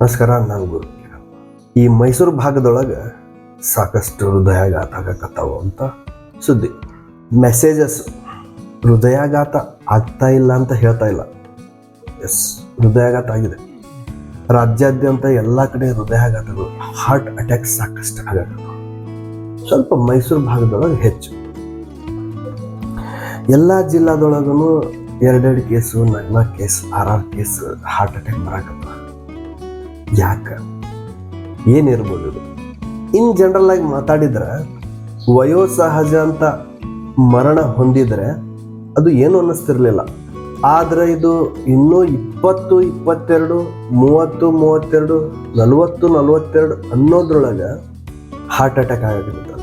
ನಮಸ್ಕಾರ, ನಾನು ಗುರು. ಈ ಮೈಸೂರು ಭಾಗದೊಳಗೆ ಸಾಕಷ್ಟು ಹೃದಯಾಘಾತ ಆಗಕತ್ತಾವ ಅಂತ ಸುದ್ದಿ. ಮೆಸೇಜಸ್ ಹೃದಯಾಘಾತ ಆಗ್ತಾ ಇಲ್ಲ ಅಂತ ಹೇಳ್ತಾ ಇಲ್ಲ. ಎಸ್ ಹೃದಯಾಘಾತ ಆಗಿದೆ. ರಾಜ್ಯಾದ್ಯಂತ ಎಲ್ಲ ಕಡೆ ಹೃದಯಾಘಾತಗಳು ಹಾರ್ಟ್ ಅಟ್ಯಾಕ್ ಸಾಕಷ್ಟು ಆಗಕತ್ತಾವ. ಸ್ವಲ್ಪ ಮೈಸೂರು ಭಾಗದೊಳಗೆ ಹೆಚ್ಚು. ಎಲ್ಲ ಜಿಲ್ಲಾದೊಳಗೂ ಎರಡೆರಡು ಕೇಸು ನಾಲ್ಕು ಕೇಸ್, ಆರ್ ಆರ್ ಕೇಸ್ ಹಾರ್ಟ್ ಅಟ್ಯಾಕ್ ಬರಾಕತ್ತಾವ. ಯಾಕೆ? ಏನಿರ್ಬೋದು ಇದು? ಇನ್ ಜನರಲ್ ಆಗಿ ಮಾತಾಡಿದ್ರೆ, ವಯೋಸಹಜ ಅಂತ ಮರಣ ಹೊಂದಿದ್ರೆ ಅದು ಏನು ಅನ್ನಿಸ್ತಿರ್ಲಿಲ್ಲ. ಆದರೆ ಇದು ಇನ್ನೂ ಇಪ್ಪತ್ತು, ಇಪ್ಪತ್ತೆರಡು, ಮೂವತ್ತು, ಮೂವತ್ತೆರಡು, ನಲವತ್ತು, ನಲವತ್ತೆರಡು ಅನ್ನೋದ್ರೊಳಗೆ ಹಾರ್ಟ್ ಅಟ್ಯಾಕ್ ಆಗಿರ್ತಲ್ಲ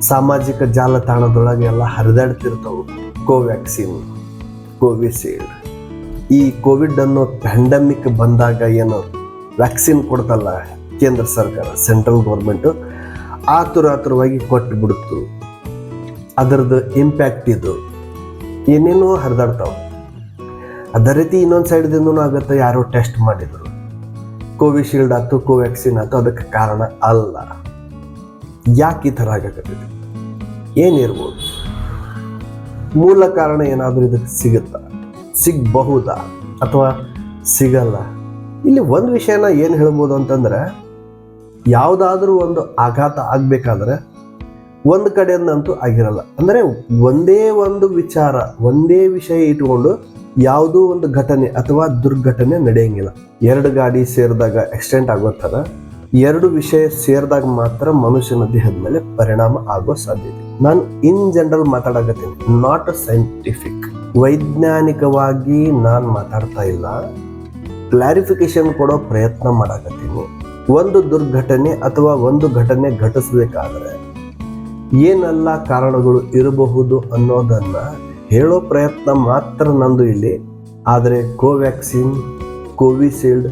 ಸಾಮಾಜಿಕ ಜಾಲತಾಣದೊಳಗೆ ಎಲ್ಲ ಹರಿದಾಡ್ತಿರ್ತಾವೆ. ಕೋವ್ಯಾಕ್ಸಿನ್ ಕೋವಿಶೀಲ್ಡ್ ಈ ಕೋವಿಡ್ ಅನ್ನೋ ಪ್ಯಾಂಡಮಿಕ್ ಬಂದಾಗ ಏನು ವ್ಯಾಕ್ಸಿನ್ ಕೊಡ್ತಲ್ಲ ಕೇಂದ್ರ ಸರ್ಕಾರ ಸೆಂಟ್ರಲ್ ಗೌರ್ಮೆಂಟು ಆತುರ ಆತುರವಾಗಿ ಕೊಟ್ಟು ಬಿಡ್ತು ಅದರದ್ದು ಇಂಪ್ಯಾಕ್ಟ್ ಇದು. ಏನೇನೋ ಹರಿದಾಡ್ತಾವೆ. ಅದೇ ರೀತಿ ಇನ್ನೊಂದು ಸೈಡ್ದಿಂದನೂ ಆಗುತ್ತೆ, ಯಾರೋ ಟೆಸ್ಟ್ ಮಾಡಿದರು. ಕೋವಿಶೀಲ್ಡ್ ಆಯ್ತು ಕೋವ್ಯಾಕ್ಸಿನ್ ಆಯ್ತು, ಅದಕ್ಕೆ ಕಾರಣ ಅಲ್ಲ. ಯಾಕೆ ಈ ಥರ ಆಗಕತ್ತಿದೆ ಏನಿರ್ಬೋದು? ಮೂಲ ಕಾರಣ ಏನಾದರೂ ಇದಕ್ಕೆ ಸಿಗುತ್ತಾ? ಸಿಗಬಹುದಾ? ಅಥವಾ ಸಿಗಲ್ಲ? ಇಲ್ಲಿ ಒಂದು ವಿಷಯನ ಏನು ಹೇಳ್ಬೋದು ಅಂತಂದ್ರೆ, ಯಾವುದಾದ್ರೂ ಒಂದು ಆಘಾತ ಆಗಬೇಕಾದ್ರೆ ಒಂದು ಕಡೆಯಿಂದಂತೂ ಆಗಿರಲ್ಲ. ಅಂದರೆ ಒಂದೇ ಒಂದು ವಿಚಾರ, ಒಂದೇ ವಿಷಯ ಇಟ್ಕೊಂಡು ಯಾವುದೋ ಒಂದು ಘಟನೆ ಅಥವಾ ದುರ್ಘಟನೆ ನಡೆಯಂಗಿಲ್ಲ. ಎರಡು ಗಾಡಿ ಸೇರಿದಾಗ ಆಕ್ಸಿಡೆಂಟ್ ಆಗೋ ಥರ ಎರಡು ವಿಷಯ ಸೇರಿದಾಗ ಮಾತ್ರ ಮನುಷ್ಯನ ದೇಹದ ಮೇಲೆ ಪರಿಣಾಮ ಆಗೋ ಸಾಧ್ಯತೆ. ನಾನು ಇನ್ ಜನರಲ್ ಮಾತಾಡಕತ್ತೀನಿ ನಾಟ್ ಸೈಂಟಿಫಿಕ್ ವೈಜ್ಞಾನಿಕವಾಗಿ ನಾನು ಮಾತಾಡ್ತಾ ಇಲ್ಲ. ಕ್ಲಾರಿಫಿಕೇಶನ್ ಕೊಡೋ ಪ್ರಯತ್ನ ಮಾಡಕತ್ತೀನಿ. ಒಂದು ದುರ್ಘಟನೆ ಅಥವಾ ಒಂದು ಘಟನೆ ಘಟಿಸಬೇಕಾದ್ರೆ ಏನೆಲ್ಲ ಕಾರಣಗಳು ಇರಬಹುದು ಅನ್ನೋದನ್ನ ಹೇಳೋ ಪ್ರಯತ್ನ ಮಾತ್ರ ನಂದು ಇಲ್ಲಿ. ಆದರೆ ಕೋವ್ಯಾಕ್ಸಿನ್, ಕೋವಿಶೀಲ್ಡ್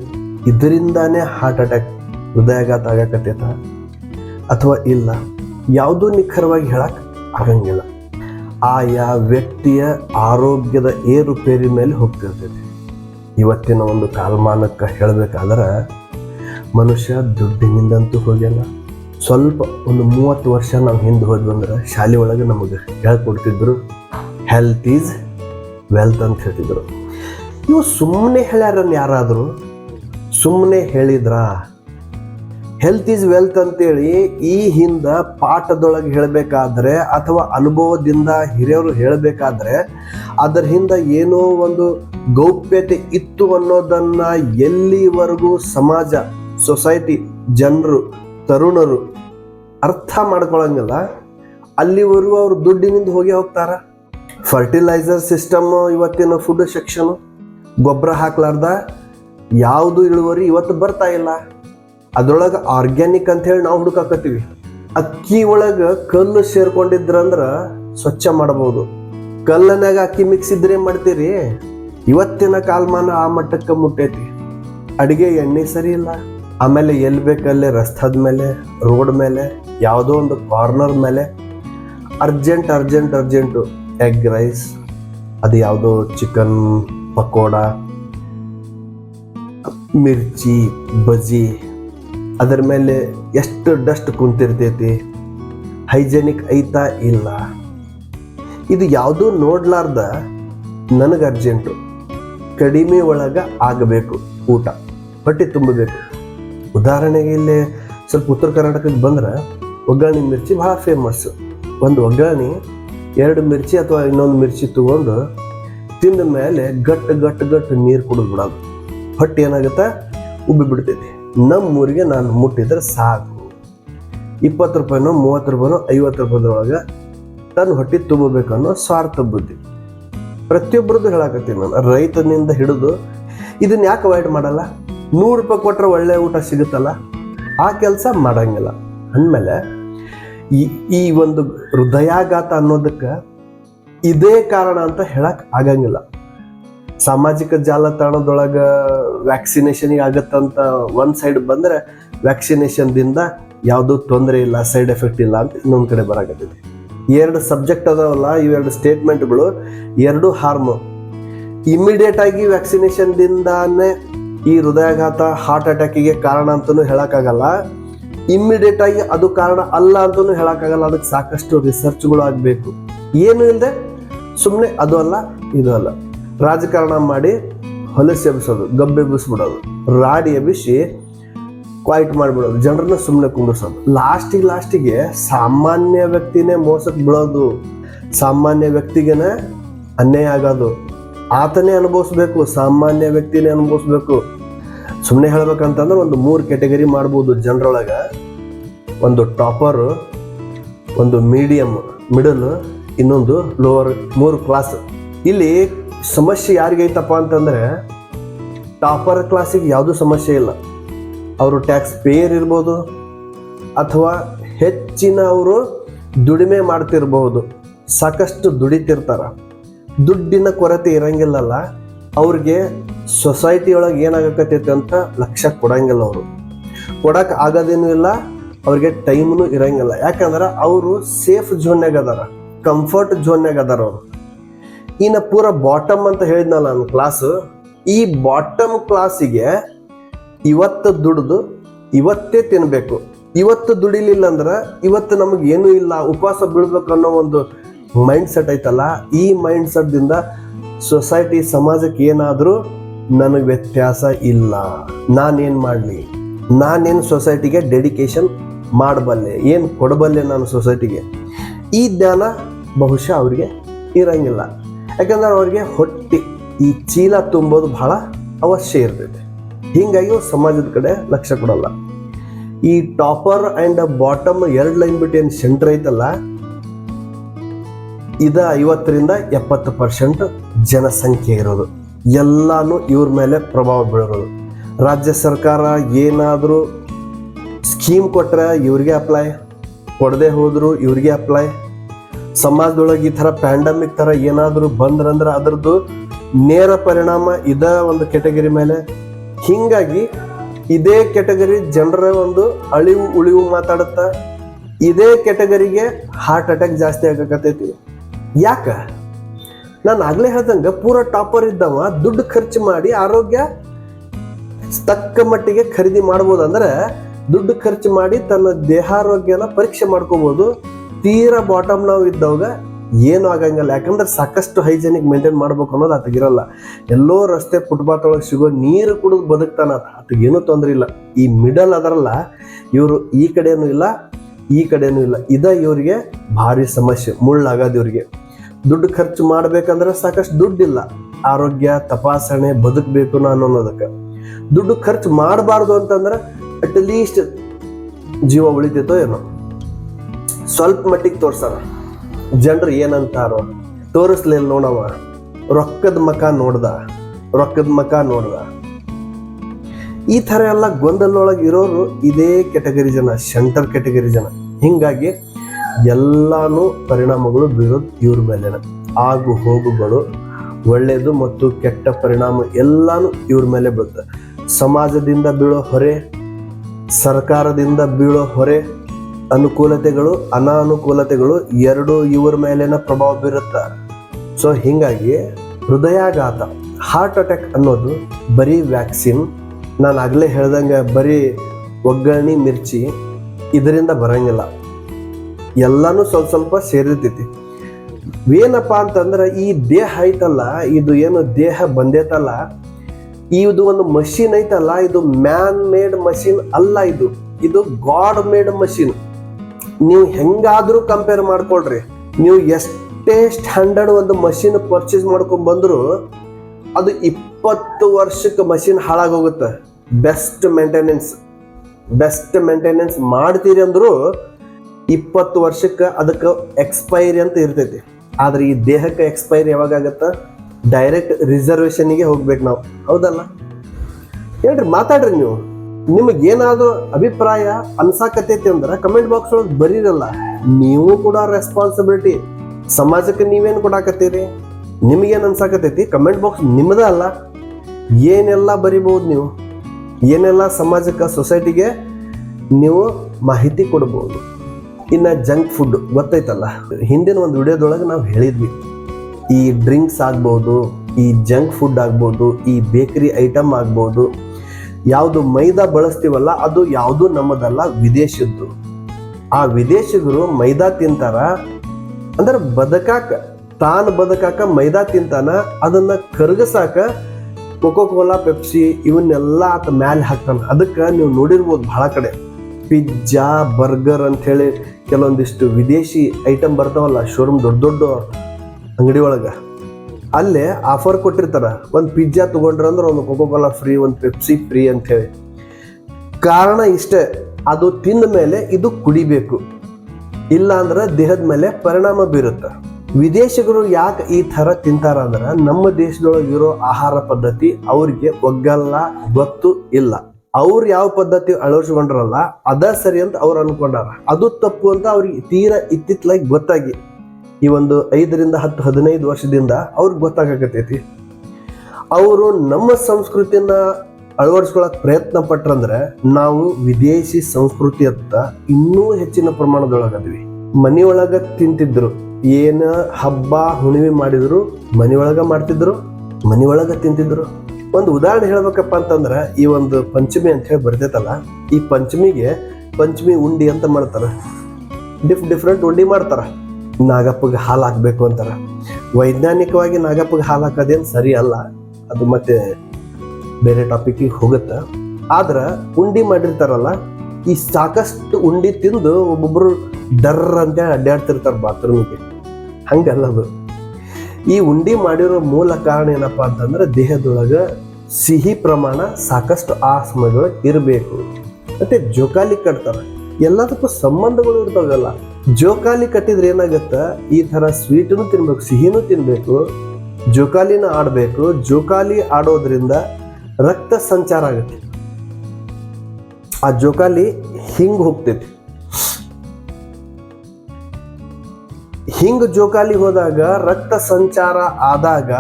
ಇದರಿಂದಾನೇ ಹಾರ್ಟ್ ಅಟ್ಯಾಕ್ ಹೃದಯಾಘಾತ ಆಗಕತ್ತೈತ? ಅಥವಾ ಇಲ್ಲ, ಯಾವುದೂ ನಿಖರವಾಗಿ ಹೇಳಕ್ ಆಗಂಗಿಲ್ಲ. ಆಯಾ ವ್ಯಕ್ತಿಯ ಆರೋಗ್ಯದ ಏರುಪೇರಿ ಮೇಲೆ ಹೋಗ್ತಿರ್ತೈತಿ. ಇವತ್ತಿನ ಒಂದು ಕಾಲಮಾನಕ್ಕೆ ಹೇಳಬೇಕಾದ್ರೆ ಮನುಷ್ಯ ದುಡ್ಡಿನಿಂದಂತೂ ಹೋಗ್ಯಲ್ಲ ಸ್ವಲ್ಪ ಒಂದು ಮೂವತ್ತು ವರ್ಷ ನಾವು ಹಿಂದೆ ಹೋದ್ವಿ ಅಂದ್ರೆ ಶಾಲೆ ಒಳಗೆ ನಮಗೆ ಹೇಳ್ಕೊಡ್ತಿದ್ರು ಹೆಲ್ತ್ ಈಸ್ ವೆಲ್ತ್ ಅಂತ ಹೇಳ್ತಿದ್ರು. ಇವು ಸುಮ್ಮನೆ ಹೇಳ್ಯಾರನ್ನು ಯಾರಾದರೂ? ಸುಮ್ಮನೆ ಹೇಳಿದ್ರಾ? ಹೆಲ್ತ್ ಈಸ್ ವೆಲ್ತ್ ಅಂತೇಳಿ ಈ ಹಿಂದ ಪಾಠದೊಳಗೆ ಹೇಳಬೇಕಾದ್ರೆ ಅಥವಾ ಅನುಭವದಿಂದ ಹಿರಿಯರು ಹೇಳಬೇಕಾದ್ರೆ ಅದರ ಹಿಂದ ಏನೋ ಒಂದು ಗೌಪ್ಯತೆ ಇತ್ತು ಅನ್ನೋದನ್ನ ಎಲ್ಲಿವರೆಗೂ ಸಮಾಜ ಸೊಸೈಟಿ ಜನರು, ತರುಣರು ಅರ್ಥ ಮಾಡ್ಕೊಳಂಗಿಲ್ಲ. ಅಲ್ಲಿವರೆಗೂ ಅವರು ದುಡ್ಡಿನಿಂದ ಹೋಗಿ ಹೋಗ್ತಾರ. ಫರ್ಟಿಲೈಸರ್ ಸಿಸ್ಟಮ್ ಇವತ್ತಿನ ಫುಡ್ ಸೆಕ್ಷನ್ ಗೊಬ್ಬರ ಹಾಕ್ಲಾರ್ದ, ಯಾವುದು ಇಳುವರಿ ಇವತ್ತು ಬರ್ತಾ ಇಲ್ಲ. ಅದ್ರೊಳಗೆ ಆರ್ಗ್ಯಾನಿಕ್ ಅಂತ ಹೇಳಿ ನಾವು ಹುಡುಕಾಕತ್ತೀವಿ. ಅಕ್ಕಿ ಒಳಗೆ ಕಲ್ಲು ಸೇರ್ಕೊಂಡಿದ್ರಂದ್ರೆ ಸ್ವಚ್ಛ ಮಾಡಬಹುದು ಕಲ್ಲನಾಗ ಅಕ್ಕಿ ಮಿಕ್ಸ್ ಇದ್ರೆ ಏನು ಮಾಡ್ತೀರಿ? ಇವತ್ತಿನ ಕಾಲಮಾನ ಆ ಮಟ್ಟಕ್ಕೆ ಮುಟ್ಟೈತಿ. ಅಡುಗೆ ಎಣ್ಣೆ ಸರಿ ಇಲ್ಲ. ಆಮೇಲೆ ಎಲ್ಲಿ ಬೇಕಲ್ಲೇ ರಸ್ತಾದ ಮೇಲೆ, ರೋಡ್ ಮೇಲೆ, ಯಾವುದೋ ಒಂದು ಕಾರ್ನರ್ ಮೇಲೆ. Urgent urgent, urgent egg rice ಅದು ಯಾವುದೋ ಚಿಕನ್ ಪಕೋಡ, ಮಿರ್ಚಿ, ಬಜ್ಜಿ. ಅದರ ಮೇಲೆ ಎಷ್ಟು ಡಸ್ಟ್ ಕುಂತಿರ್ತೈತಿ? ಹೈಜೆನಿಕ್ ಐತಾ ಇಲ್ಲ. ಇದು ಯಾವುದೂ ನೋಡ್ಲಾರ್ದ ನನಗೆ ಅರ್ಜೆಂಟು. ಕಡಿಮೆ ಒಳಗೆ ಆಗಬೇಕು ಊಟ, ಹೊಟ್ಟೆ ತುಂಬಬೇಕು. ಉದಾಹರಣೆಗೆ ಇಲ್ಲಿ ಸ್ವಲ್ಪ ಉತ್ತರ ಕರ್ನಾಟಕಕ್ಕೆ ಬಂದ್ರೆ ಒಗ್ಗರಣೆ ಮಿರ್ಚಿ ಭಾಳ ಫೇಮಸ್ ಒಂದು ಒಗ್ಗರಣೆ, ಎರಡು ಮಿರ್ಚಿ ಅಥವಾ ಇನ್ನೊಂದು ಮಿರ್ಚಿ ತಗೊಂಡು ತಿಂದ ಮೇಲೆ ಗಟ್ಟು ಗಟ್ಟು ಗಟ್ಟು ನೀರು ಕುಡಿದು ಬಿಡೋದು ಹೊಟ್ಟೆ ಏನಾಗುತ್ತೆ? ಉಬ್ಬಿ ಬಿಡ್ತೈತಿ ನಮ್ಮ ಊರಿಗೆ ನಾನು ಮುಟ್ಟಿದ್ರೆ ಸಾಕು. ಇಪ್ಪತ್ತು ರೂಪಾಯಿನೋ, ಮೂವತ್ತು ರೂಪಾಯಿನೋ, ಐವತ್ತು ರೂಪಾಯಿದೊಳಗೆ ತನ್ನ ಹೊಟ್ಟೆ ತುಂಬಬೇಕು ಅನ್ನೋ ಸ್ವಾರ್ಥ ಬುದ್ಧಿ. ಪ್ರತಿಯೊಬ್ಬರದ್ದು ಹೇಳಕತ್ತೀನಿ ನಾನು. ರೈತನಿಂದ ಹಿಡಿದು ಇದನ್ನ ಯಾಕೆ ಅವಾಯ್ಡ್ ಮಾಡಲ್ಲ? ನೂರು ರೂಪಾಯಿ ಕೊಟ್ಟರೆ ಒಳ್ಳೆ ಊಟ ಸಿಗುತ್ತಲ್ಲ? ಆ ಕೆಲಸ ಮಾಡಂಗಿಲ್ಲ. ಅಂದಮೇಲೆ ಈ ಈ ಒಂದು ಹೃದಯಾಘಾತ ಅನ್ನೋದಕ್ಕೆ ಇದೇ ಕಾರಣ ಅಂತ ಹೇಳಕ್ ಆಗಂಗಿಲ್ಲ. ಸಾಮಾಜಿಕ ಜಾಲತಾಣದೊಳಗ ವ್ಯಾಕ್ಸಿನೇಷನ್ ಆಗತ್ತಂತ ಒಂದು ಸೈಡ್ ಬಂದರೆ ವ್ಯಾಕ್ಸಿನೇಷನ್ದಿಂದ ಯಾವುದೂ ತೊಂದರೆ ಇಲ್ಲ ಸೈಡ್ ಎಫೆಕ್ಟ್ ಇಲ್ಲ ಅಂತ ಇನ್ನೊಂದು ಕಡೆ ಬರಕತ್ತಿದೆ ಎರಡು ಸಬ್ಜೆಕ್ಟ್ ಅದಾವಲ್ಲ ಇವೆರಡು ಸ್ಟೇಟ್ಮೆಂಟ್ಗಳು ಎರಡು ಹಾರ್ಮೋ ಇಮಿಡಿಯೇಟ್ ಆಗಿ ವ್ಯಾಕ್ಸಿನೇಷನ್ದಿಂದಾನೇ ಈ ಹೃದಯಾಘಾತ ಹಾರ್ಟ್ ಅಟ್ಯಾಕಿಗೆ ಕಾರಣ ಅಂತಲೂ ಹೇಳಕ್ಕಾಗಲ್ಲ. ಇಮ್ಮಿಡಿಯೇಟ್ ಆಗಿ ಅದು ಕಾರಣ ಅಲ್ಲ ಅಂತಲೂ ಹೇಳಕ್ಕಾಗಲ್ಲ, ಅದಕ್ಕೆ ಸಾಕಷ್ಟು ರಿಸರ್ಚ್ಗಳು ಆಗಬೇಕು ಏನು ಇಲ್ಲದೆ ಸುಮ್ಮನೆ ಅದು ಅಲ್ಲ, ಇದು ಅಲ್ಲ. ರಾಜಕಾರಣ ಮಾಡಿ ಹೊಲಸು ಎಬ್ಬಿಸೋದು, ಗಬ್ಬೆ ಎಬ್ಬಿಸ್ಬಿಡೋದು ರಾಡಿ ಎಬ್ಬಿಸಿ ಕ್ವಾಯಿಟ್ ಮಾಡಿಬಿಡೋದು, ಜನರನ್ನ ಸುಮ್ಮನೆ ಕುಂಡಿಸೋದು ಲಾಸ್ಟಿಗೆ ಲಾಸ್ಟಿಗೆ ಸಾಮಾನ್ಯ ವ್ಯಕ್ತಿನೇ ಮೋಸಕ್ಕೆ ಬಿಡೋದು ಸಾಮಾನ್ಯ ವ್ಯಕ್ತಿಗೇನೆ ಅನ್ಯಾಯ ಆಗೋದು. ಆತನೇ ಅನುಭವಿಸ್ಬೇಕು, ಸಾಮಾನ್ಯ ವ್ಯಕ್ತಿನೇ ಅನುಭವಿಸ್ಬೇಕು. ಸುಮ್ಮನೆ ಹೇಳ್ಬೇಕಂತಂದ್ರೆ ಒಂದು ಮೂರು ಕೆಟಗರಿ ಮಾಡ್ಬೋದು ಜನರೊಳಗೆ. ಒಂದು ಟಾಪರು ಒಂದು ಮೀಡಿಯಮ್ ಮಿಡಲ್ ಇನ್ನೊಂದು ಲೋವರ್ ಮೂರು ಕ್ಲಾಸ್ ಇಲ್ಲಿ ಸಮಸ್ಯೆ ಯಾರಿಗೈತಪ್ಪ ಅಂತಂದರೆ ಟಾಪರ್ ಕ್ಲಾಸಿಗೆ ಯಾವುದೂ ಸಮಸ್ಯೆ ಇಲ್ಲ. ಅವರು ಟ್ಯಾಕ್ಸ್ ಪೇಯರ್ ಇರ್ಬೋದು, ಅಥವಾ ಹೆಚ್ಚಿನ ಅವರು ದುಡಿಮೆ ಮಾಡ್ತಿರ್ಬೋದು, ಸಾಕಷ್ಟು ದುಡಿತಿರ್ತಾರ. ದುಡ್ಡಿನ ಕೊರತೆ ಇರಂಗಿಲ್ಲಲ್ಲ, ಅವ್ರಿಗೆ ಸೊಸೈಟಿ ಒಳಗೆ ಏನಾಗಕತ್ತೈತೆ ಅಂತ ಲಕ್ಷ್ಯ ಕೊಡಂಗಿಲ್ಲ ಅವರು. ಕೊಡಕ್ಕೆ ಆಗೋದೇನು ಇಲ್ಲ, ಅವ್ರಿಗೆ ಟೈಮ್ನು ಇರಂಗಿಲ್ಲ. ಯಾಕಂದ್ರೆ ಅವರು ಸೇಫ್ ಝೋನ್ಯಾಗ ಅದಾರ ಕಂಫರ್ಟ್ ಝೋನ್ಯಾಗ ಅದಾರ ಅವರು. ಇನ್ನು ಪೂರ ಬಾಟಮ್ ಅಂತ ಹೇಳಿದ್ನಲ್ಲ ನಾನು ಕ್ಲಾಸ್ ಈ ಬಾಟಮ್ ಕ್ಲಾಸಿಗೆ ಇವತ್ತು ದುಡಿದು ಇವತ್ತೇ ತಿನ್ಬೇಕು. ಇವತ್ತು ದುಡಿಲಿಲ್ಲ ಅಂದ್ರೆ ಇವತ್ತು ನಮಗೆ ಏನು ಇಲ್ಲ, ಉಪವಾಸ ಬೀಳ್ಬೇಕು ಅನ್ನೋ ಒಂದು ಮೈಂಡ್ ಸೆಟ್ ಐತಲ್ಲ, ಈ ಮೈಂಡ್ ಸೆಟ್ದಿಂದ ಸೊಸೈಟಿ ಸಮಾಜಕ್ಕೆ ಏನಾದರೂ ನನಗೆ ವ್ಯತ್ಯಾಸ ಇಲ್ಲ. ನಾನೇನು ಮಾಡಲಿ? ನಾನೇನು ಸೊಸೈಟಿಗೆ ಡೆಡಿಕೇಶನ್ ಮಾಡಬಲ್ಲೆ? ಏನು ಕೊಡಬಲ್ಲೆ ನಾನು ಸೊಸೈಟಿಗೆ ಈ ಜ್ಞಾನ ಬಹುಶಃ ಅವರಿಗೆ ಇರಂಗಿಲ್ಲ. ಯಾಕಂದ್ರೆ ಅವ್ರಿಗೆ ಹೊಟ್ಟಿ, ಈ ಚೀಲ ತುಂಬೋದು ಬಹಳ ಅವಶ್ಯ ಇರ್ತೈತೆ. ಹೀಗಾಗಿ ಅವ್ರು ಸಮಾಜದ ಕಡೆ ಲಕ್ಷ್ಯ ಕೊಡಲ್ಲ. ಈ ಟಾಪರ್ ಆ್ಯಂಡ್ ಬಾಟಮ್ ಎರಡು ಲೈನ್ ಬಿಟ್ಟು ಏನು ಸೆಂಟ್ರ್ ಐತಲ್ಲ, ಇದ ಐವತ್ತರಿಂದ ಎಪ್ಪತ್ತು ಪರ್ಸೆಂಟ್ ಜನಸಂಖ್ಯೆ ಇರೋದು. ಎಲ್ಲಾನು ಇವ್ರ ಮೇಲೆ ಪ್ರಭಾವ ಬೀರೋದು ರಾಜ್ಯ ಸರ್ಕಾರ ಏನಾದರೂ ಸ್ಕೀಮ್ ಕೊಟ್ಟರೆ ಇವ್ರಿಗೆ ಅಪ್ಲೈ, ಕೊಡದೆ ಹೋದರೂ ಇವ್ರಿಗೆ ಅಪ್ಲೈ ಸಮಾಜದೊಳಗೆ ಈ ಥರ ಪ್ಯಾಂಡಮಿಕ್ ಥರ ಏನಾದರೂ ಬಂದ್ರಂದ್ರೆ ಅದರದ್ದು ನೇರ ಪರಿಣಾಮ ಇದ ಒಂದು ಕೆಟಗರಿ ಮೇಲೆ. ಹಿಂಗಾಗಿ ಇದೇ ಕೆಟಗರಿ ಜನರ ಒಂದು ಅಳಿವು, ಉಳಿವು ಮಾತಾಡುತ್ತಾ ಇದೇ ಕೆಟಗರಿಗೆ ಹಾರ್ಟ್ ಅಟ್ಯಾಕ್ ಜಾಸ್ತಿ ಆಗಕತ್ತೈತಿ. ಯಾಕ? ನಾನು ಆಗ್ಲೇ ಹೇಳ್ದಂಗ ಪೂರ ಟಾಪರ್ ಇದ್ದವ, ದುಡ್ಡು ಖರ್ಚು ಮಾಡಿ ಆರೋಗ್ಯ ತಕ್ಕ ಮಟ್ಟಿಗೆ ಖರೀದಿ ಮಾಡ್ಬೋದು ಅಂದ್ರೆ ದುಡ್ಡು ಖರ್ಚು ಮಾಡಿ ತನ್ನ ದೇಹಾರೋಗ್ಯನ ಪರೀಕ್ಷೆ ಮಾಡ್ಕೋಬಹುದು ತೀರಾ ಬಾಟಮ್ ನಾವು ಇದ್ದವಾಗ ಏನು ಆಗಂಗಿಲ್ಲ. ಯಾಕಂದ್ರೆ ಸಾಕಷ್ಟು ಹೈಜೆನಿಕ್ ಮೇಂಟೈನ್ ಮಾಡ್ಬೇಕು ಅನ್ನೋದು ಆತಗಿರಲ್ಲ ಎಲ್ಲೋ ರಸ್ತೆ ಫುಟ್ಪಾತ್ ಒಳಗೆ ಸಿಗೋ ನೀರು ಕುಡಿದು ಬದುಕ್ತಾನ ಆತಗೇನು ತೊಂದರೆ ಇಲ್ಲ. ಈ ಮಿಡಲ್ ಅದರಲ್ಲ ಇವರು ಈ ಕಡೆನೂ ಇಲ್ಲ, ಈ ಕಡೆನೂ ಇಲ್ಲ. ಇದ ಇವರಿಗೆ ಭಾರಿ ಸಮಸ್ಯೆ ಮುಳ್ಳಾಗದು ಇವ್ರಿಗೆ ದುಡ್ಡು ಖರ್ಚು ಮಾಡ್ಬೇಕಂದ್ರೆ ಸಾಕಷ್ಟು ದುಡ್ಡಿಲ್ಲ. ಆರೋಗ್ಯ, ತಪಾಸಣೆ, ಬದುಕಬೇಕು ನಾನು ಅನ್ನೋದಕ್ಕೆ. ದುಡ್ಡು ಖರ್ಚು ಮಾಡಬಾರ್ದು ಅಂತಂದ್ರೆ ಅಟ್ ಲೀಸ್ಟ್ ಜೀವ ಉಳಿತೈತೋ ಏನೋ. ಸ್ವಲ್ಪ ಮಟ್ಟಿಗೆ ತೋರ್ಸಾರ. ಜನರು ಏನಂತಾರೋ ತೋರಿಸ್ಲಿಲ್ಲ ನೋಡವ. ರೊಕ್ಕದ ಮಖ ನೋಡ್ದ, ರೊಕ್ಕದ ಮಖ ನೋಡ್ದ. ಈ ಥರ ಎಲ್ಲ ಗೊಂದಲೊಳಗೆ ಇರೋರು ಇದೇ ಕೆಟಗರಿ ಜನ ಸೆಂಟರ್ ಕೆಟಗರಿ ಜನ. ಹಿಂಗಾಗಿ ಎಲ್ಲಾನು ಪರಿಣಾಮಗಳು ಬೀರೋದು ಇವ್ರ ಮೇಲೆ ಆಗು ಹೋಗುಗಳು ಒಳ್ಳೆಯದು ಮತ್ತು ಕೆಟ್ಟ ಪರಿಣಾಮ ಎಲ್ಲಾನು ಇವ್ರ ಮೇಲೆ ಬೀಳುತ್ತೆ ಸಮಾಜದಿಂದ ಬೀಳೋ ಹೊರೆ, ಸರ್ಕಾರದಿಂದ ಬೀಳೋ ಹೊರೆ ಅನುಕೂಲತೆಗಳು, ಅನಾನುಕೂಲತೆಗಳು ಎರಡು ಇವ್ರ ಮೇಲಿನ ಪ್ರಭಾವ ಬೀರುತ್ತೆ. ಸೊ ಹೀಗಾಗಿ ಹೃದಯಾಘಾತ ಹಾರ್ಟ್ ಅಟ್ಯಾಕ್ ಅನ್ನೋದು ಬರೀ ವ್ಯಾಕ್ಸಿನ್ ನಾನು ಆಗಲೇ ಹೇಳ್ದಂಗೆ ಬರೀ ಒಗ್ಗರಣೆ, ಮಿರ್ಚಿ ಇದರಿಂದ ಬರೋಂಗಿಲ್ಲ. ಎಲ್ಲನೂ ಸ್ವಲ್ಪ ಸ್ವಲ್ಪ ಸೇರಿರ್ತೈತಿ. ಏನಪ್ಪ ಅಂತಂದ್ರೆ ಈ ದೇಹ ಐತಲ್ಲ, ಇದು ಏನು ದೇಹ ಬಂದೈತಲ್ಲ, ಇದು ಒಂದು ಮಷಿನ್ ಐತಲ್ಲ, ಇದು ಮ್ಯಾನ್ ಮೇಡ್ ಮಷಿನ್ ಅಲ್ಲ ಇದು. ಇದು ಗಾಡ್ ಮೇಡ್ ಮಷಿನ್ ನೀವು ಹೆಂಗಾದರೂ ಕಂಪೇರ್ ಮಾಡ್ಕೊಳ್ರಿ. ನೀವು ಎಷ್ಟೇ ಸ್ಟ್ಯಾಂಡರ್ಡ್ ಒಂದು ಮಷಿನ್ ಪರ್ಚೇಸ್ ಮಾಡ್ಕೊಂಡ್ ಬಂದ್ರು ಅದು ಇಪ್ಪತ್ತು ವರ್ಷಕ್ಕೆ ಮಷಿನ್ ಹಾಳಾಗೋಗುತ್ತೆ. ಬೆಸ್ಟ್ ಮೇಂಟೆನೆನ್ಸ್ ಬೆಸ್ಟ್ ಮೇಂಟೆನೆನ್ಸ್ ಮಾಡ್ತೀರಿ ಅಂದರೂ ಇಪ್ಪತ್ತು ವರ್ಷಕ್ಕೆ ಅದಕ್ಕೆ ಎಕ್ಸ್ಪೈರಿ ಅಂತ ಇರ್ತೈತಿ. ಆದ್ರೆ ಈ ದೇಹಕ್ಕೆ ಎಕ್ಸ್ಪೈರಿ ಯಾವಾಗ ಆಗತ್ತ? ಡೈರೆಕ್ಟ್ ರಿಸರ್ವೇಶನ್ಗೆ ಹೋಗ್ಬೇಕು ನಾವು. ಹೌದಲ್ಲ? ಹೇಳ್ರಿ, ಮಾತಾಡ್ರಿ ನೀವು. ನಿಮಗೆ ಏನಾದರೂ ಅಭಿಪ್ರಾಯ, ಅನ್ಸಾಕತೈತಿ ಅಂದ್ರೆ ಕಮೆಂಟ್ ಬಾಕ್ಸ್ ಒಳಗೆ ಬರೀರಲ್ಲ. ನೀವು ಕೂಡ ರೆಸ್ಪಾನ್ಸಿಬಿಲಿಟಿ ಸಮಾಜಕ್ಕೆ ನೀವೇನು ಕೊಡಾಕತ್ತೀರಿ? ನಿಮಗೇನು ಅನ್ಸಾಕತೈತಿ? ಕಮೆಂಟ್ ಬಾಕ್ಸ್ ನಿಮ್ಮದ ಅಲ್ಲ. ಏನೆಲ್ಲ ಬರಿಬಹುದು ನೀವು? ಏನೆಲ್ಲ ಸಮಾಜಕ್ಕೆ ಸೊಸೈಟಿಗೆ ನೀವು ಮಾಹಿತಿ ಕೊಡ್ಬೋದು? ಇನ್ನು ಜಂಕ್ ಫುಡ್ ಗೊತ್ತೈತಲ್ಲ? ಹಿಂದಿನ ಒಂದು ವಿಡಿಯೋದೊಳಗೆ ನಾವು ಹೇಳಿದ್ವಿ. ಈ ಡ್ರಿಂಕ್ಸ್ ಆಗ್ಬೋದು, ಈ ಜಂಕ್ ಫುಡ್ ಆಗ್ಬೋದು, ಈ ಬೇಕರಿ ಐಟಮ್ ಆಗ್ಬೋದು ಯಾವುದು ಮೈದಾ ಬಳಸ್ತೀವಲ್ಲ, ಅದು ಯಾವುದು ನಮ್ಮದಲ್ಲ, ವಿದೇಶದ್ದು. ಆ ವಿದೇಶಿಗರು ಮೈದಾ ತಿಂತಾರ. ಅಂದ್ರೆ ಬದಕಾಕ, ತಾನು ಬದಕಾಕ ಮೈದಾ ತಿಂತಾನ, ಅದನ್ನ ಕರಗಸಾಕ ಕೊಕೋ ಕೋಲಾ ಪೆಪ್ಸಿ ಇವನ್ನೆಲ್ಲ ಆತ ಮ್ಯಾಲೆ ಹಾಕ್ತಾನ. ಅದಕ್ಕೆ ನೀವು ನೋಡಿರ್ಬೋದು ಬಹಳ ಕಡೆ. ಪಿಜ್ಜಾ ಬರ್ಗರ್ ಅಂತ ಹೇಳಿ ಕೆಲವೊಂದಿಷ್ಟು ವಿದೇಶಿ ಐಟಮ್ ಬರ್ತಾವಲ್ಲ ಶೋರೂಮ್ ದೊಡ್ಡ ದೊಡ್ಡ ಅಂಗಡಿ ಒಳಗೆ. ಅಲ್ಲೇ ಆಫರ್ ಕೊಟ್ಟಿರ್ತಾರ. ಒಂದು ಪಿಜ್ಜಾ ತಗೊಂಡ್ರ ಅಂದ್ರೆ ಒಂದು ಕೊಕೋ ಕೋಲಾ ಫ್ರೀ ಒಂದು ಪೆಪ್ಸಿ ಫ್ರೀ ಅಂತ ಹೇಳಿ. ಕಾರಣ ಇಷ್ಟೇ, ಅದು ತಿಂದ ಮೇಲೆ ಇದು ಕುಡಿಬೇಕು. ಇಲ್ಲ ಅಂದ್ರೆ ದೇಹದ ಮೇಲೆ ಪರಿಣಾಮ ಬೀರುತ್ತೆ. ವಿದೇಶಿಗರು ಯಾಕೆ ಈ ತರ ತಿಂತಾರ ಅಂದ್ರೆ ನಮ್ಮ ದೇಶದೊಳಗಿರೋ ಆಹಾರ ಪದ್ಧತಿ ಅವ್ರಿಗೆ ಒಗ್ಗಲ್ಲ, ಗೊತ್ತು ಇಲ್ಲ. ಅವ್ರು ಯಾವ ಪದ್ಧತಿ ಅಳವಡಿಸ್ಕೊಂಡ್ರಲ್ಲ, ಅದ ಸರಿ ಅಂತ ಅವ್ರು ಅನ್ಕೊಂಡಾರ. ಅದು ತಪ್ಪು ಅಂತ ಅವ್ರಿಗೆ ತೀರಾ ಇತ್ತಿತ್ಲಾಗಿ ಗೊತ್ತಾಗಿ. ಈ ಒಂದು ಐದರಿಂದ ಹತ್ತು, ಹದಿನೈದು ವರ್ಷದಿಂದ ಅವ್ರಿಗೆ ಗೊತ್ತಾಗಕತ್ತೈತಿ. ಅವರು ನಮ್ಮ ಸಂಸ್ಕೃತಿಯನ್ನ ಅಳವಡಿಸ್ಕೊಳಕ್ ಪ್ರಯತ್ನ ಪಟ್ರಂದ್ರೆ ನಾವು ವಿದೇಶಿ ಸಂಸ್ಕೃತಿಯತ್ತ ಇನ್ನೂ ಹೆಚ್ಚಿನ ಪ್ರಮಾಣದೊಳಗದ್ವಿ. ಮನೆಯೊಳಗ ತಿಂತಿದ್ರು, ಏನ ಹಬ್ಬ, ಹುಣ್ಣಿಮೆ ಮಾಡಿದ್ರು, ಮನೆಯೊಳಗ ಮಾಡ್ತಿದ್ರು, ಮನೆಯೊಳಗ ತಿಂತಿದ್ರು. ಒಂದು ಉದಾಹರಣೆ ಹೇಳ್ಬೇಕಪ್ಪ ಅಂತಂದ್ರೆ, ಈ ಒಂದು ಪಂಚಮಿ ಅಂತ ಹೇಳಿ ಬರ್ತೈತಲ್ಲ, ಈ ಪಂಚಮಿಗೆ ಪಂಚಮಿ ಉಂಡಿ ಅಂತ ಮಾಡ್ತಾರೆ. ಡಿಫ್, ಡಿಫ್ರೆಂಟ್ ಉಂಡಿ ಮಾಡ್ತಾರ. ನಾಗಪ್ಪಗೆ ಹಾಲು ಹಾಕಬೇಕು ಅಂತಾರ. ವೈಜ್ಞಾನಿಕವಾಗಿ ನಾಗಪ್ಪಗೆ ಹಾಲು ಹಾಕೋದೇನು ಸರಿ ಅಲ್ಲ. ಅದು ಮತ್ತೆ ಬೇರೆ ಟಾಪಿಕ್ಕಿಗೆ ಹೋಗುತ್ತೆ. ಆದ್ರೆ ಉಂಡಿ ಮಾಡಿರ್ತಾರಲ್ಲ, ಈ ಸಾಕಷ್ಟು ಉಂಡಿ ತಿಂದು ಒಬ್ಬೊಬ್ಬರು ಡರ್ ಅಂತೇಳಿ ಅಡ್ಡಾಡ್ತಿರ್ತಾರೆ ಬಾತ್ರೂಮ್ಗೆ. ಹಂಗಲ್ಲ ಅದು. ಈ ಉಂಡಿ ಮಾಡಿರೋ ಮೂಲ ಕಾರಣ ಏನಪ್ಪಾ ಅಂತಂದ್ರೆ ದೇಹದೊಳಗೆ ಸಿಹಿ ಪ್ರಮಾಣ ಸಾಕಷ್ಟು ಆ ಸಮಯದೊಳಗೆ ಇರಬೇಕು. ಮತ್ತೆ ಜೋಕಾಲಿ ಕಟ್ತಾರೆ. ಎಲ್ಲದಕ್ಕೂ ಸಂಬಂಧಗಳು ಇರ್ತಾವಲ್ಲ. ಜೋಕಾಲಿ ಕಟ್ಟಿದ್ರೆ ಏನಾಗತ್ತ? ಈ ತರ ಸ್ವೀಟನ್ನು ತಿನ್ಬೇಕು, ಸಿಹಿನೂ ತಿನ್ಬೇಕು, ಜೋಕಾಲಿನ ಆಡಬೇಕು, ಜೋಕಾಲಿ ಆಡೋದ್ರಿಂದ ರಕ್ತ ಸಂಚಾರ ಆಗುತ್ತೆ. ಆ ಜೋಕಾಲಿ ಹಿಂಗ್ ಹೋಗ್ತೈತಿ. ಹಿಂಗ್ ಜೋಕಾಲಿ ಹೋದಾಗ ರಕ್ತ ಸಂಚಾರ ಆದಾಗ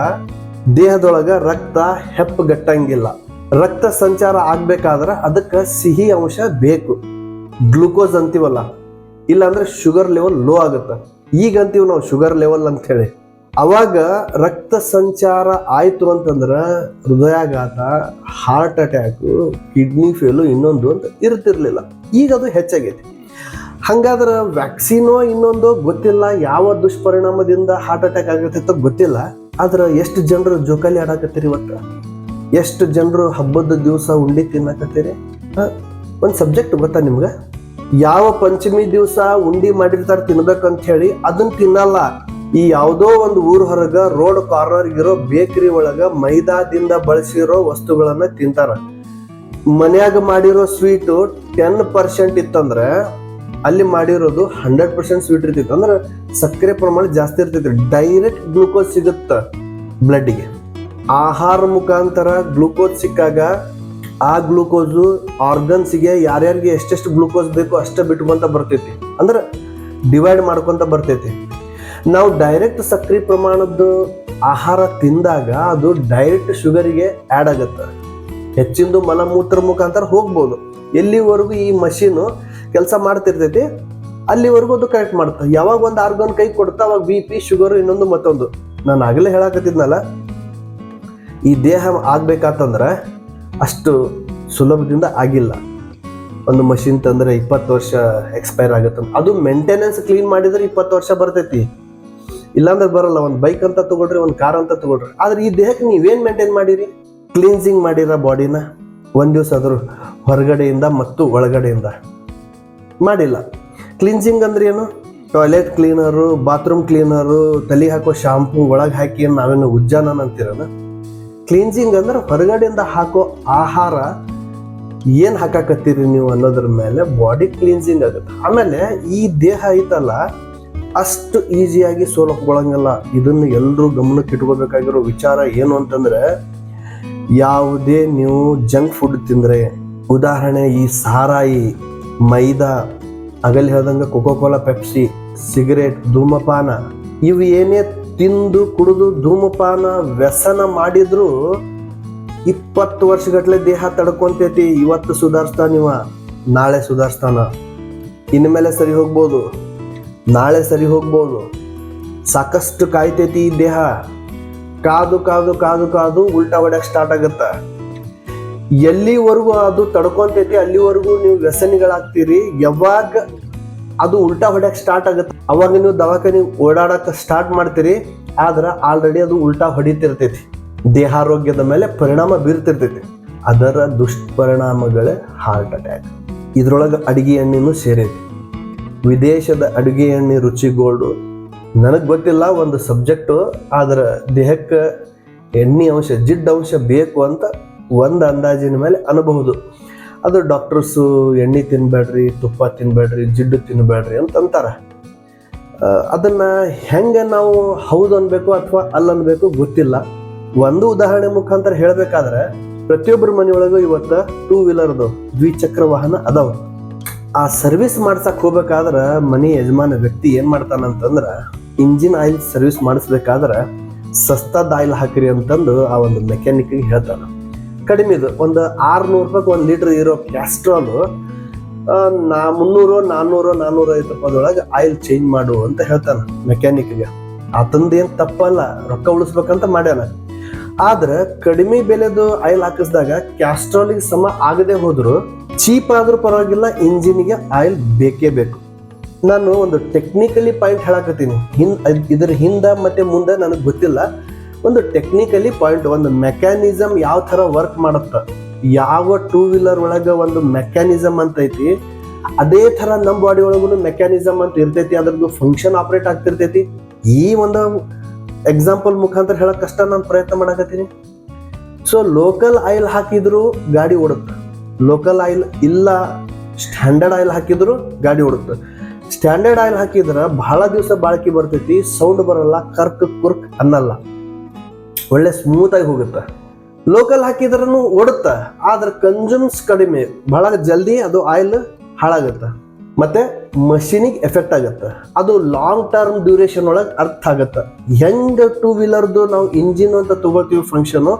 ದೇಹದೊಳಗ ರಕ್ತ ಹೆಪ್ಪಗಟ್ಟಂಗಿಲ್ಲ. ರಕ್ತ ಸಂಚಾರ ಆಗ್ಬೇಕಾದ್ರೆ ಅದಕ್ಕೆ ಸಿಹಿ ಅಂಶ ಬೇಕು. ಗ್ಲೂಕೋಸ್ ಅಂತೀವಲ್ಲ, ಇಲ್ಲಾಂದ್ರೆ ಶುಗರ್ ಲೆವೆಲ್ ಲೋ ಆಗುತ್ತೆ. ಈಗ ಅಂತೀವಿ ನಾವು ಶುಗರ್ ಲೆವೆಲ್ ಅಂತ ಹೇಳಿ ಅವಾಗ ರಕ್ತ ಸಂಚಾರ ಆಯಿತು ಅಂತಂದ್ರೆ ಹೃದಯಾಘಾತ ಹಾರ್ಟ್ ಅಟ್ಯಾಕ್ ಕಿಡ್ನಿ ಫೇಲು ಇನ್ನೊಂದು ಅಂತ ಇರ್ತಿರ್ಲಿಲ್ಲ. ಈಗ ಅದು ಹೆಚ್ಚಾಗೈತಿ. ಹಂಗಾದ್ರೆ ವ್ಯಾಕ್ಸಿನೋ ಇನ್ನೊಂದು ಗೊತ್ತಿಲ್ಲ, ಯಾವ ದುಷ್ಪರಿಣಾಮದಿಂದ ಹಾರ್ಟ್ ಅಟ್ಯಾಕ್ ಆಗತ್ತೈತೋ ಗೊತ್ತಿಲ್ಲ. ಆದ್ರೆ ಎಷ್ಟು ಜನರು ಜೋಕಾಲಿ ಆಡಾಕತ್ತೀರಿ ಇವತ್ತು? ಎಷ್ಟು ಜನರು ಹಬ್ಬದ ದಿವಸ ಉಂಡಿ ತಿನ್ನಕತ್ತೀರಿ? ಒಂದ್ ಸಬ್ಜೆಕ್ಟ್ ಗೊತ್ತಾ ನಿಮ್ಗೆ? ಯಾವ ಪಂಚಮಿ ದಿವಸ ಉಂಡಿ ಮಾಡಿರ್ತಾರೆ ತಿನ್ಬೇಕಂತ ಹೇಳಿ ಅದನ್ನ ತಿನ್ನಲ್ಲ. ಈ ಯಾವುದೋ ಒಂದು ಊರ್ ಹೊರಗ ರೋಡ್ ಕಾರ್ನರ್ ಇರೋ ಬೇಕರಿ ಒಳಗ ಮೈದಾದಿಂದ ಬಳಸಿರೋ ವಸ್ತುಗಳನ್ನ ತಿಂತಾರ. ಮನ್ಯಾಗ ಮಾಡಿರೋ ಸ್ವೀಟು ಟೆನ್ ಪರ್ಸೆಂಟ್ ಇತ್ತಂದ್ರೆ ಅಲ್ಲಿ ಮಾಡಿರೋದು ಹಂಡ್ರೆಡ್ ಪರ್ಸೆಂಟ್ ಸ್ವೀಟ್ ಇರ್ತಿತ್ತು. ಅಂದ್ರೆ ಸಕ್ಕರೆ ಪ್ರಮಾಣ ಜಾಸ್ತಿ ಇರ್ತೈತಿ ಡೈರೆಕ್ಟ್ ಗ್ಲೂಕೋಸ್ ಸಿಗುತ್ತ ಬ್ಲಡ್ಗೆ ಆಹಾರ ಮುಖಾಂತರ ಗ್ಲೂಕೋಸ್ ಸಿಕ್ಕಾಗ ಆ ಗ್ಲೂಕೋಸು ಆರ್ಗನ್ಸ್ಗೆ ಯಾರ್ಯಾರಿಗೆ ಎಷ್ಟೆಷ್ಟು ಗ್ಲೂಕೋಸ್ ಬೇಕು ಅಷ್ಟೇ ಬಿಟ್ಕೊಂತ ಬರ್ತೈತಿ. ಅಂದ್ರೆ ಡಿವೈಡ್ ಮಾಡ್ಕೊಂತ ಬರ್ತೈತಿ. ನಾವು ಡೈರೆಕ್ಟ್ ಸಕ್ಕರೆ ಪ್ರಮಾಣದ ಆಹಾರ ತಿಂದಾಗ ಅದು ಡೈರೆಕ್ಟ್ ಶುಗರಿಗೆ ಆ್ಯಡ್ ಆಗುತ್ತೆ. ಹೆಚ್ಚಿಂದು ಮಲಮೂತ್ರ ಮುಖಾಂತರ ಹೋಗ್ಬೋದು. ಎಲ್ಲಿವರೆಗೂ ಈ ಮಷೀನು ಕೆಲಸ ಮಾಡ್ತಿರ್ತೈತಿ, ಅಲ್ಲಿವರೆಗೂ ಅದು ಕರೆಕ್ಟ್ ಮಾಡುತ್ತೆ. ಯಾವಾಗ ಒಂದು ಆರ್ಗನ್ ಕೈ ಕೊಡ್ತಾ, ಅವಾಗ ಬಿ ಪಿ ಶುಗರ್ ಇನ್ನೊಂದು ಮತ್ತೊಂದು. ನಾನು ಆಗಲೇ ಹೇಳಕತ್ತಿದ್ನಲ್ಲ, ಈ ದೇಹ ಆಗ್ಬೇಕಾತಂದ್ರೆ ಅಷ್ಟು ಸುಲಭದಿಂದ ಆಗಿಲ್ಲ. ಒಂದು ಮಷಿನ್ ತಂದ್ರೆ ಇಪ್ಪತ್ತು ವರ್ಷ ಎಕ್ಸ್ಪೈರ್ ಆಗುತ್ತೆ. ಅದು ಮೇಂಟೆನೆನ್ಸ್ ಕ್ಲೀನ್ ಮಾಡಿದ್ರೆ ಇಪ್ಪತ್ತು ವರ್ಷ ಬರ್ತೈತಿ. ಇಲ್ಲಾಂದ್ರೆ ಬರಲ್ಲ, ಒಂದು ಬೈಕ್ ಅಂತ ತಗೊಳ್ರಿ, ಒಂದು ಕಾರ್ ಅಂತ ತಗೊಳ್ರಿ. ಆದ್ರೆ ಈ ದೇಹಕ್ಕೆ ನೀವೇನ್ ಮೇಂಟೈನ್ ಮಾಡಿರಿ? ಕ್ಲೀನ್ಸಿಂಗ್ ಮಾಡಿರ ಬಾಡಿನ ಒಂದ್ ದಿವಸ ಆದರೂ ಹೊರಗಡೆಯಿಂದ ಮತ್ತು ಒಳಗಡೆಯಿಂದ ಮಾಡಿಲ್ಲ. ಕ್ಲೀನ್ಸಿಂಗ್ ಅಂದ್ರೆ ಏನು? ಟಾಯ್ಲೆಟ್ ಕ್ಲೀನರು ಬಾತ್ರೂಮ್ ಕ್ಲೀನರು ತಲೆ ಹಾಕೋ ಶಾಂಪು ಒಳಗೆ ಹಾಕಿ ನಾವೇನು ಉಜ್ಜಾನ ಅಂತೀರನ? ಕ್ಲೀನ್ಸಿಂಗ್ ಅಂದ್ರೆ ಹೊರಗಡೆಯಿಂದ ಹಾಕೋ ಆಹಾರ ಏನು ಹಾಕಾಕತ್ತೀರಿ ನೀವು ಅನ್ನೋದ್ರ ಮೇಲೆ ಬಾಡಿ ಕ್ಲೀನ್ಸಿಂಗ್ ಆಗುತ್ತೆ. ಆಮೇಲೆ ಈ ದೇಹ ಐತಲ್ಲ, ಅಷ್ಟು ಈಸಿಯಾಗಿ ಸೋಲಕ್ಕೊಳಂಗಿಲ್ಲ ಇದನ್ನು ಎಲ್ಲರೂ ಗಮನಕ್ಕೆ ಇಟ್ಕೋಬೇಕಾಗಿರೋ ವಿಚಾರ ಏನು ಅಂತಂದ್ರೆ, ಯಾವುದೇ ನೀವು ಜಂಕ್ ಫುಡ್ ತಿಂದ್ರೆ, ಉದಾಹರಣೆ ಈ ಸಾರಾಯಿ, ಮೈದಾ, ಅಗಲಿ ಹೇಳ್ದಂಗೆ ಕೋಕೋ ಕೋಲಾ ಪೆಪ್ಸಿ ಸಿಗರೇಟ್ ಧೂಮಪಾನ, ಇವು ಏನೇ ತಿಂದು ಕುಡಿದು ಧೂಮಪಾನ ವ್ಯಸನ ಮಾಡಿದ್ರು ಇಪ್ಪತ್ತು ವರ್ಷಗಟ್ಲೆ ದೇಹ ತಡ್ಕೊಂತೈತಿ. ಇವತ್ತು ಸುಧಾರಿಸ್ತಾನ ಇವ ನಾಳೆ ಸುಧಾರಿಸ್ತಾನ. ಇನ್ಮೇಲೆ ಸರಿ ಹೋಗ್ಬೋದು. ನಾಳೆ ಸರಿ ಹೋಗ್ಬೋದು. ಸಾಕಷ್ಟು ಕಾಯ್ತೈತಿ ಈ ದೇಹ. ಕಾದು ಕಾದು ಕಾದು ಕಾದು ಉಲ್ಟಾ ಹೊಡ್ಯಕ್ ಸ್ಟಾರ್ಟ್ ಆಗುತ್ತೆ. ಎಲ್ಲಿವರೆಗೂ ಅದು ತಡ್ಕೊಂತೈತಿ ಅಲ್ಲಿವರೆಗೂ ನೀವು ವ್ಯಸನಿಗಳಾಗ್ತೀರಿ. ಯಾವಾಗ ಅದು ಉಲ್ಟಾ ಹೊಡ್ಯಕ್ ಸ್ಟಾರ್ಟ್ ಆಗುತ್ತೆ. ಅವಾಗ ನೀವು ದವಾಖಾನೆ ಓಡಾಡಕ್ಕೆ ಸ್ಟಾರ್ಟ್ ಮಾಡ್ತೀರಿ, ಆದ್ರೆ ಆಲ್ರೆಡಿ ಅದು ಉಲ್ಟಾ ಹೊಡಿತಿರ್ತೈತಿ. ದೇಹಾರೋಗ್ಯದ ಮೇಲೆ ಪರಿಣಾಮ ಬೀರ್ತಿರ್ತೈತಿ. ಅದರ ದುಷ್ಪರಿಣಾಮಗಳೇ ಹಾರ್ಟ್ ಅಟ್ಯಾಕ್ ಇದರೊಳಗೆ ಅಡಿಗೆ ಎಣ್ಣೆನೂ ಸೇರೈತಿ ವಿದೇಶದ ಅಡುಗೆ ಎಣ್ಣೆ ರುಚಿಗೋಲ್ಡು ನನಗೆ ಗೊತ್ತಿಲ್ಲ ಒಂದು ಸಬ್ಜೆಕ್ಟು, ಆದ್ರೆ ದೇಹಕ್ಕೆ ಎಣ್ಣೆ ಅಂಶ ಜಿಡ್ ಅಂಶ ಬೇಕು ಅಂತ ಒಂದು ಅಂದಾಜಿನ ಮೇಲೆ ಅನ್ಬಹುದು. ಅದು ಡಾಕ್ಟರ್ಸು ಎಣ್ಣೆ ತಿನ್ಬೇಡ್ರಿ, ತುಪ್ಪ ತಿನ್ಬೇಡ್ರಿ, ಜಿಡ್ಡು ತಿನ್ಬೇಡ್ರಿ ಅಂತ ಅಂತಾರೆ ಅದನ್ನು ಹೆಂಗೆ ನಾವು ಹೌದು ಅನ್ಬೇಕು ಅಥವಾ ಅಲ್ಲ ಅನ್ಬೇಕು ಗೊತ್ತಿಲ್ಲ. ಒಂದು ಉದಾಹರಣೆ ಮುಖಾಂತರ ಹೇಳಬೇಕಾದ್ರೆ, ಪ್ರತಿಯೊಬ್ಬರ ಮನೆಯೊಳಗೂ ಇವತ್ತು ಟೂ ವೀಲರ್ದು ದ್ವಿಚಕ್ರ ವಾಹನ ಅದಾವ. ಆ ಸರ್ವಿಸ್ ಮಾಡ್ಸಕ್ ಹೋಗ್ಬೇಕಾದ್ರೆ ಮನೆ ಯಜಮಾನ ವ್ಯಕ್ತಿ ಏನು ಮಾಡ್ತಾನಂತಂದ್ರೆ, ಇಂಜಿನ್ ಆಯಿಲ್ ಸರ್ವಿಸ್ ಮಾಡಿಸ್ಬೇಕಾದ್ರೆ ಸಸ್ತಾದ ಆಯಿಲ್ ಹಾಕಿರಿ ಅಂತಂದು ಆ ಒಂದು ಮೆಕ್ಯಾನಿಕ್ ಹೇಳ್ತಾನ. ಕಡಿಮೆದು ಒಂದು ಆರ್ನೂರು ರೂಪಾಯಿ ಒಂದು ಲೀಟರ್ ಇರೋ ಕ್ಯಾಸ್ಟ್ರಾಲ್ ನಾ ಮುನ್ನೂರು ನಾನ್ನೂರು ನಾನ್ನೂರ ಐವತ್ತು ರೂಪಾಯಿದೊಳಗೆ ಆಯಿಲ್ ಚೇಂಜ್ ಮಾಡು ಅಂತ ಹೇಳ್ತಾನೆ ಮೆಕ್ಯಾನಿಕ್ಗೆ ಆತಂದೇನು ತಪ್ಪಲ್ಲ, ರೊಕ್ಕ ಉಳಿಸ್ಬೇಕಂತ ಮಾಡ್ಯಾನ. ಆದ್ರೆ ಕಡಿಮೆ ಬೆಲೆದು ಆಯಿಲ್ ಹಾಕಿಸಿದಾಗ ಕ್ಯಾಸ್ಟ್ರಾಲಿಗೆ ಸಮ ಆಗದೆ ಹೋದ್ರು ಚೀಪ್ ಆದ್ರೂ ಪರವಾಗಿಲ್ಲ ಇಂಜಿನ್ಗೆ ಆಯಿಲ್ ಬೇಕೇ ಬೇಕು. ನಾನು ಒಂದು ಟೆಕ್ನಿಕಲಿ ಪಾಯಿಂಟ್ ಹೇಳಕತ್ತೀನಿ. ಹಿಂದ್ ಇದ್ರ ಹಿಂದ ಮತ್ತೆ ಮುಂದೆ ನನಗೆ ಗೊತ್ತಿಲ್ಲ. ಒಂದು ಟೆಕ್ನಿಕಲಿ ಪಾಯಿಂಟ್ ಒಂದು ಮೆಕ್ಯಾನಿಸಮ್ ಯಾವ ಥರ ವರ್ಕ್ ಮಾಡುತ್ತೆ. ಯಾವ ಟೂ ವೀಲರ್ ಒಳಗೆ ಒಂದು ಮೆಕ್ಯಾನಿಸಮ್ ಅಂತ ಐತಿ, ಅದೇ ಥರ ನಮ್ಮ ಬಾಡಿ ಒಳಗೂ ಮೆಕ್ಯಾನಿಸಮ್ ಅಂತ ಇರ್ತೈತಿ, ಅದ್ರದ್ದು ಫಂಕ್ಷನ್ ಆಪರೇಟ್ ಆಗ್ತಿರ್ತೈತಿ. ಈ ಒಂದು ಎಕ್ಸಾಂಪಲ್ ಮುಖಾಂತರ ಹೇಳಕ್ ಕಷ್ಟ ನಾನು ಪ್ರಯತ್ನ ಮಾಡಕತ್ತೀನಿ. ಸೊ ಲೋಕಲ್ ಆಯಿಲ್ ಹಾಕಿದ್ರು ಗಾಡಿ ಓಡುತ್ತೆ. ಲೋಕಲ್ ಆಯಿಲ್ ಇಲ್ಲ ಸ್ಟ್ಯಾಂಡರ್ಡ್ ಆಯಿಲ್ ಹಾಕಿದ್ರು ಗಾಡಿ ಓಡುತ್ತೆ. ಸ್ಟ್ಯಾಂಡರ್ಡ್ ಆಯಿಲ್ ಹಾಕಿದ್ರೆ ಬಹಳ ದಿವಸ ಬಾಳಿಕೆ ಬರ್ತೈತಿ ಸೌಂಡ್ ಬರಲ್ಲ, ಕರ್ಕ್ ಕುರ್ಕ್ ಅನ್ನಲ್ಲ. ಒಳ್ಳೆ ಸ್ಮೂತ್ ಆಗಿ ಹೋಗುತ್ತೆ. ಲೋಕಲ್ ಹಾಕಿದ್ರೂ ಓಡುತ್ತ ಆದ್ರೆ ಕನ್ಸ್ಯೂಮ್ಸ್ ಕಡಿಮೆ. ಬಹಳ ಜಲ್ದಿ ಅದು ಆಯಿಲ್ ಹಾಳಾಗುತ್ತೆ. ಮತ್ತೆ ಮಷಿನಿಗೆ ಎಫೆಕ್ಟ್ ಆಗುತ್ತೆ. ಅದು ಲಾಂಗ್ ಟರ್ಮ್ ಡ್ಯೂರೇಷನ್ ಒಳಗೆ ಅರ್ಥ ಆಗುತ್ತೆ. ಹೆಂಗೆ ಟೂ ವೀಲರ್ದು ನಾವು ಇಂಜಿನ್ ಅಂತ ತಗೋತೀವಿ ಫಂಕ್ಷನು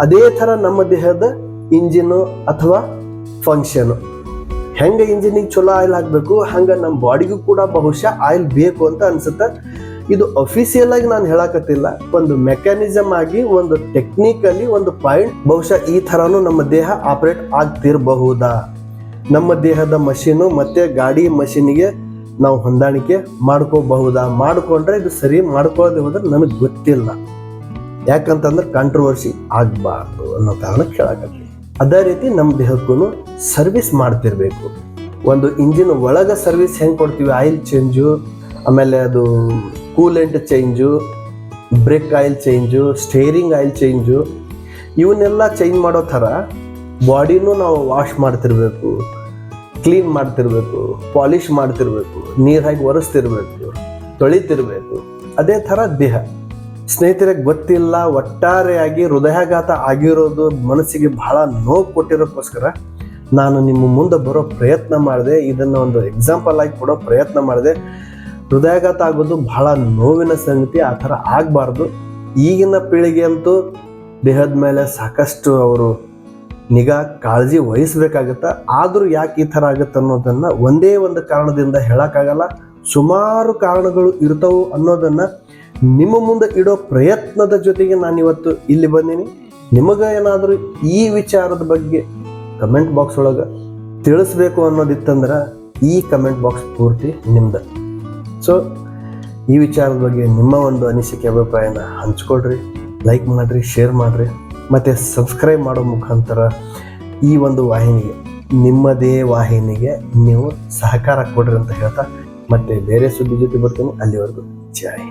ಅದೇ ಥರ ನಮ್ಮ ದೇಹದ ಇಂಜಿನ್ ಅಥವಾ ಫಂಕ್ಷನ್ ಹೆಂಗ ಇಂಜಿನಿಗೆ ಚಲೋ ಆಯಿಲ್ ಹಾಕಬೇಕು, ಹಂಗ ನಮ್ಮ ಬಾಡಿಗೂ ಕೂಡ ಬಹುಶಃ ಆಯಿಲ್ ಬೇಕು ಅಂತ ಅನ್ಸುತ್ತೆ. ಇದು ಅಫಿಸಿಯಲ್ ಆಗಿ ನಾನು ಹೇಳಕತ್ತಿಲ್ಲ. ಒಂದು ಮೆಕ್ಯಾನಿಸಮ್ ಆಗಿ, ಒಂದು ಟೆಕ್ನಿಕಲಿ ಒಂದು ಪಾಯಿಂಟ್ ಬಹುಶಃ ಈ ಥರನೂ ನಮ್ಮ ದೇಹ ಆಪರೇಟ್ ಆಗ್ತಿರಬಹುದಾ? ನಮ್ಮ ದೇಹದ ಮಷೀನು ಮತ್ತೆ ಗಾಡಿ ಮಷೀನಿಗೆ ನಾವು ಹೊಂದಾಣಿಕೆ ಮಾಡ್ಕೋಬಹುದಾ? ಮಾಡ್ಕೊಂಡ್ರೆ ಇದು ಸರಿ ಮಾಡ್ಕೊಳ್ಳದೆ ಹೋದ್ರೆ ನನಗೆ ಗೊತ್ತಿಲ್ಲ. ಯಾಕಂತಂದ್ರೆ ಕಾಂಟ್ರವರ್ಸಿ ಆಗಬಾರ್ದು ಅನ್ನೋ ಕಾರಣಕ್ಕೆ ಹೇಳಕತ್ತಿ ಅದೇ ರೀತಿ ನಮ್ಮ ದೇಹಕ್ಕೂ ಸರ್ವಿಸ್ ಮಾಡ್ತಿರ್ಬೇಕು. ಒಂದು ಇಂಜಿನ್ ಒಳಗೆ ಸರ್ವಿಸ್ ಹೆಂಗೆ ಕೊಡ್ತೀವಿ? ಆಯಿಲ್ ಚೇಂಜು ಆಮೇಲೆ ಅದು coolant change, brake oil change, steering oil change, ಇವನ್ನೆಲ್ಲ ಚೇಂಜ್ ಮಾಡೋ ಥರ ಬಾಡಿನೂ ನಾವು ವಾಶ್ ಮಾಡ್ತಿರ್ಬೇಕು, ಕ್ಲೀನ್ ಮಾಡ್ತಿರ್ಬೇಕು ಪಾಲಿಷ್ ಮಾಡ್ತಿರ್ಬೇಕು ನೀರು ಹಾಕಿ ಒರೆಸ್ತಿರ್ಬೇಕು, ತೊಳಿತಿರ್ಬೇಕು. ಅದೇ ಥರ ದೇಹ. ಸ್ನೇಹಿತರಿಗೆ ಗೊತ್ತಿಲ್ಲ, ಒಟ್ಟಾರೆಯಾಗಿ ಹೃದಯಾಘಾತ ಆಗಿರೋದು ಮನಸ್ಸಿಗೆ ಬಹಳ ನೋವು ಕೊಟ್ಟಿರೋಕ್ಕೋಸ್ಕರ ನಾನು ನಿಮ್ಮ ಮುಂದೆ ಬರೋ ಪ್ರಯತ್ನ ಮಾಡಿದೆ. ಇದನ್ನು ಒಂದು ಎಕ್ಸಾಂಪಲ್ ಆಗಿ ಕೊಡೋ ಪ್ರಯತ್ನ ಮಾಡಿದೆ. ಹೃದಯಾಘಾತ ಆಗೋದು ಬಹಳ ನೋವಿನ ಸಂಗತಿ, ಆ ಥರ ಆಗಬಾರ್ದು. ಈಗಿನ ಪೀಳಿಗೆ ಅಂತೂ ದೇಹದ ಮೇಲೆ ಸಾಕಷ್ಟು ಅವರು ನಿಗಾ, ಕಾಳಜಿ ವಹಿಸ್ಬೇಕಾಗತ್ತೆ. ಆದರೂ ಯಾಕೆ ಈ ಥರ ಆಗುತ್ತೆ ಅನ್ನೋದನ್ನು ಒಂದೇ ಒಂದು ಕಾರಣದಿಂದ ಹೇಳೋಕ್ಕಾಗಲ್ಲ. ಸುಮಾರು ಕಾರಣಗಳು ಇರ್ತವು ಅನ್ನೋದನ್ನು ನಿಮ್ಮ ಮುಂದೆ ಇಡೋ ಪ್ರಯತ್ನದ ಜೊತೆಗೆ ನಾನು ಇವತ್ತು ಇಲ್ಲಿ ಬಂದೀನಿ. ನಿಮಗೆ ಏನಾದರೂ ಈ ವಿಚಾರದ ಬಗ್ಗೆ ಕಮೆಂಟ್ ಬಾಕ್ಸ್ ಒಳಗೆ ತಿಳಿಸ್ಬೇಕು ಅನ್ನೋದಿತ್ತಂದ್ರೆ ಈ ಕಮೆಂಟ್ ಬಾಕ್ಸ್ ಪೂರ್ತಿ ನಿಮ್ದು. ಸೊ ಈ ವಿಚಾರದ ಬಗ್ಗೆ ನಿಮ್ಮ ಒಂದು ಅನಿಸಿಕೆ, ಅಭಿಪ್ರಾಯನ ಹಂಚ್ಕೊಳ್ರಿ ಲೈಕ್ ಮಾಡಿರಿ ಶೇರ್ ಮಾಡಿರಿ, ಮತ್ತು ಸಬ್ಸ್ಕ್ರೈಬ್ ಮಾಡೋ ಮುಖಾಂತರ ಈ ಒಂದು ವಾಹಿನಿಗೆ, ನಿಮ್ಮದೇ ವಾಹಿನಿಗೆ ನೀವು ಸಹಕಾರ ಕೊಡ್ರಿ ಅಂತ ಹೇಳ್ತಾ, ಮತ್ತೆ ಬೇರೆ ಸುದ್ದಿ ಜೊತೆ ಬರ್ತೀನಿ. ಅಲ್ಲಿವರೆಗೂ ಜೈ